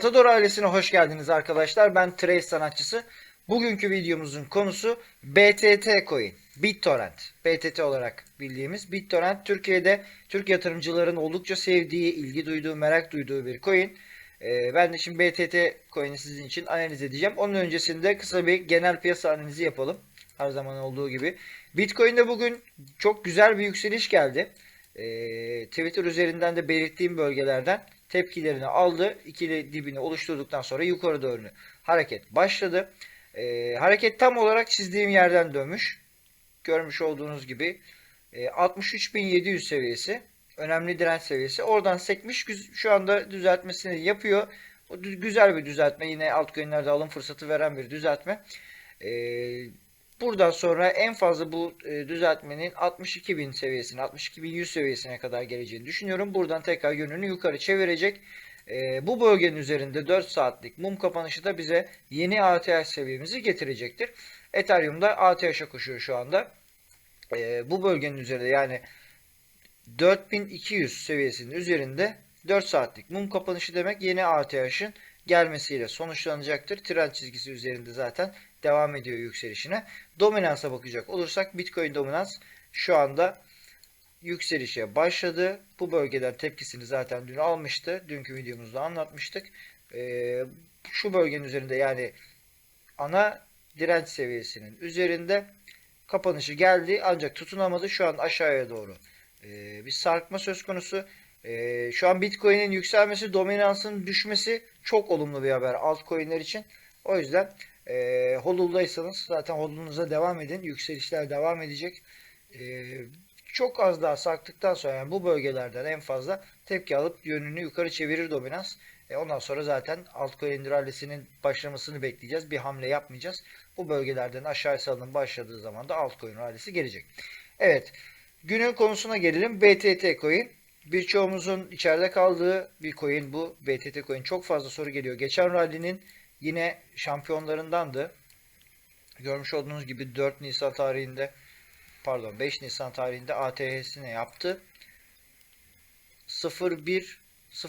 Matador ailesine hoş geldiniz arkadaşlar. Ben Trace sanatçısı. Bugünkü videomuzun konusu BTT coin. BitTorrent. BTT olarak bildiğimiz BitTorrent Türkiye'de Türk yatırımcıların oldukça sevdiği, ilgi duyduğu, merak duyduğu bir coin. Ee, ben de şimdi BTT coin'i sizin için analiz edeceğim. Onun öncesinde kısa bir genel piyasa analizi yapalım. Her zaman olduğu gibi. Bitcoin'de bugün çok güzel bir yükseliş geldi. Ee, Twitter üzerinden de belirttiğim bölgelerden tepkilerini aldı. İkili dibini oluşturduktan sonra yukarı doğru hareket başladı. Ee, hareket tam olarak çizdiğim yerden dönmüş. Görmüş olduğunuz gibi e, 63.700 seviyesi önemli direnç seviyesi. Oradan sekmiş. Şu anda düzeltmesini yapıyor. O güzel bir düzeltme. Yine altcoin'lerde alım fırsatı veren bir düzeltme. Ee, buradan sonra en fazla bu e, düzeltmenin 62.000 seviyesine, 62.100 seviyesine kadar geleceğini düşünüyorum. Buradan tekrar yönünü yukarı çevirecek. Ee, bu bölgenin üzerinde 4 saatlik mum kapanışı da bize yeni ATH seviyemizi getirecektir. Ethereum'da ATH'a koşuyor şu anda. Ee, bu bölgenin üzerinde yani 4200 seviyesinin üzerinde 4 saatlik mum kapanışı demek yeni ATH'ın gelmesiyle sonuçlanacaktır. Trend çizgisi üzerinde zaten devam ediyor yükselişine. Dominansa bakacak olursak Bitcoin dominans şu anda yükselişe başladı. Bu bölgeden tepkisini zaten dün almıştı. Dünkü videomuzda anlatmıştık. Ee, şu bölgenin üzerinde yani ana direnç seviyesinin üzerinde kapanışı geldi ancak tutunamadı. Şu an aşağıya doğru e, bir sarkma söz konusu. E, şu an Bitcoin'in yükselmesi, dominansın düşmesi çok olumlu bir haber altcoin'ler için. O yüzden e, hodldaysanız zaten hodlunuza devam edin. Yükselişler devam edecek. E, çok az daha sarktıktan sonra yani bu bölgelerden en fazla tepki alıp yönünü yukarı çevirir dominans. E, ondan sonra zaten altcoin rallisinin başlamasını bekleyeceğiz. Bir hamle yapmayacağız. Bu bölgelerden aşağı salınım başladığı zaman da altcoin rallisi gelecek. Evet. Günün konusuna gelelim. BTT coin. Birçoğumuzun içeride kaldığı bir coin bu. BTT coin çok fazla soru geliyor. Geçen rally'nin yine şampiyonlarındandı. Görmüş olduğunuz gibi 4 Nisan tarihinde pardon 5 Nisan tarihinde ATH'sine yaptı. 01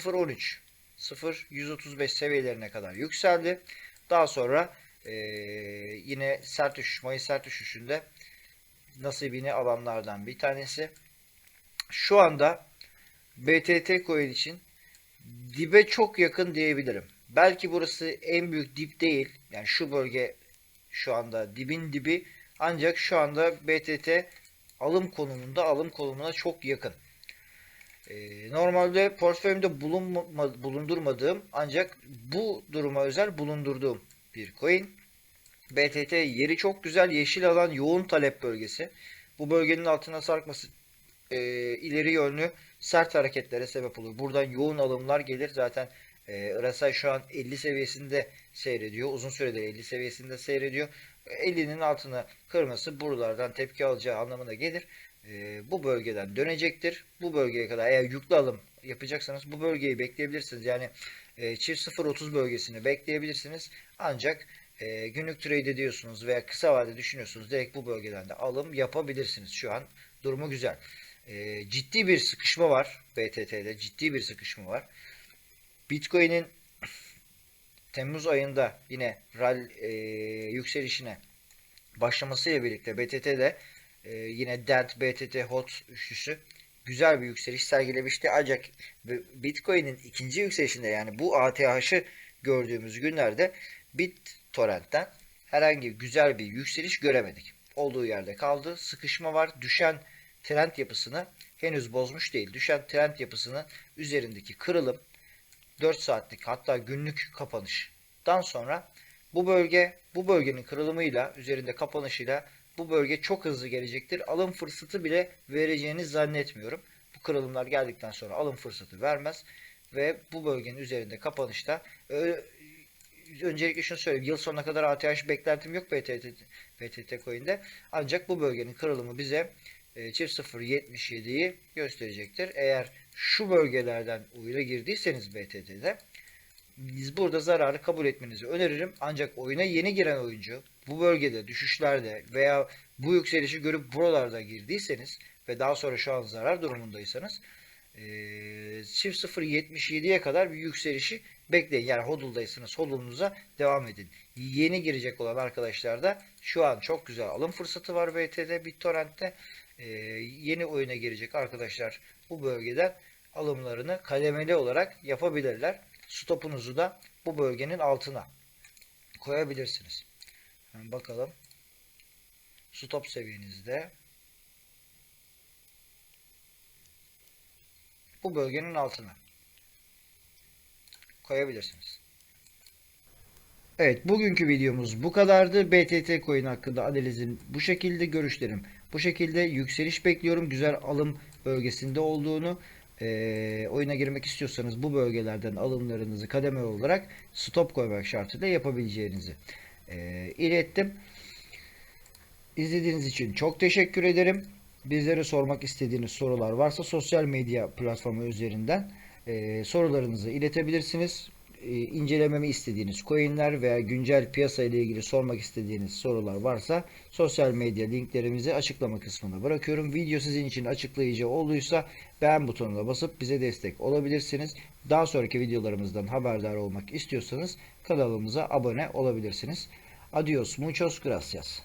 013 0 135 seviyelerine kadar yükseldi. Daha sonra eee, yine sert düşüş, Mayıs sert düşüşünde nasibini alanlardan bir tanesi. Şu anda BTT coin için dibe çok yakın diyebilirim. Belki burası en büyük dip değil. Yani şu bölge şu anda dibin dibi ancak şu anda BTT alım konumunda alım konumuna çok yakın. Ee, normalde portföyümde bulunma, bulundurmadığım ancak bu duruma özel bulundurduğum bir coin. BTT yeri çok güzel. Yeşil alan yoğun talep bölgesi. Bu bölgenin altına sarkması e, ileri yönlü sert hareketlere sebep olur. Buradan yoğun alımlar gelir. Zaten e, RSI şu an 50 seviyesinde seyrediyor. Uzun süredir 50 seviyesinde seyrediyor. 50'nin altına kırması buralardan tepki alacağı anlamına gelir. E, bu bölgeden dönecektir. Bu bölgeye kadar eğer yüklü alım yapacaksanız bu bölgeyi bekleyebilirsiniz. Yani e, çift 0.30 bölgesini bekleyebilirsiniz. Ancak e, günlük trade ediyorsunuz veya kısa vade düşünüyorsunuz direkt bu bölgeden de alım yapabilirsiniz. Şu an durumu güzel. E, ciddi bir sıkışma var BTT'de ciddi bir sıkışma var. Bitcoin'in Temmuz ayında yine RAL e, yükselişine başlamasıyla birlikte BTT'de e, yine DENT, BTT, HOT üçlüsü güzel bir yükseliş sergilemişti. Ancak Bitcoin'in ikinci yükselişinde yani bu ATH'ı gördüğümüz günlerde BitTorrent'ten herhangi güzel bir yükseliş göremedik. Olduğu yerde kaldı. Sıkışma var. Düşen trend yapısını henüz bozmuş değil. Düşen trend yapısının üzerindeki kırılım 4 saatlik hatta günlük kapanıştan sonra bu bölge bu bölgenin kırılımıyla üzerinde kapanışıyla bu bölge çok hızlı gelecektir. Alım fırsatı bile vereceğini zannetmiyorum. Bu kırılımlar geldikten sonra alım fırsatı vermez ve bu bölgenin üzerinde kapanışta ö- öncelikle şunu söyleyeyim. Yıl sonuna kadar ATH beklentim yok BTT, BTT coin'de. Ancak bu bölgenin kırılımı bize e, çift 0.77'yi gösterecektir. Eğer şu bölgelerden oyuna girdiyseniz BTT'de biz burada zararı kabul etmenizi öneririm. Ancak oyuna yeni giren oyuncu bu bölgede düşüşlerde veya bu yükselişi görüp buralarda girdiyseniz ve daha sonra şu an zarar durumundaysanız e, çift 0.77'ye kadar bir yükselişi bekleyin. Yani hodldaysanız hodlunuza devam edin. Yeni girecek olan arkadaşlar da şu an çok güzel alım fırsatı var BT'de, BitTorrent'te. Ee, yeni oyuna girecek arkadaşlar bu bölgeden alımlarını kademeli olarak yapabilirler. Stopunuzu da bu bölgenin altına koyabilirsiniz. Hemen bakalım. Stop seviyenizde bu bölgenin altına koyabilirsiniz. Evet, bugünkü videomuz bu kadardı. BTT coin hakkında analizim bu şekilde, görüşlerim bu şekilde. Yükseliş bekliyorum. Güzel alım bölgesinde olduğunu. Eee, oyuna girmek istiyorsanız bu bölgelerden alımlarınızı kademe olarak stop koymak şartıyla yapabileceğinizi eee, ilettim. İzlediğiniz için çok teşekkür ederim. Bizlere sormak istediğiniz sorular varsa sosyal medya platformu üzerinden eee, sorularınızı iletebilirsiniz. Eee, incelememi istediğiniz coinler veya güncel piyasa ile ilgili sormak istediğiniz sorular varsa sosyal medya linklerimizi açıklama kısmına bırakıyorum. Video sizin için açıklayıcı olduysa beğen butonuna basıp bize destek olabilirsiniz. Daha sonraki videolarımızdan haberdar olmak istiyorsanız kanalımıza abone olabilirsiniz. Adios, muchos gracias.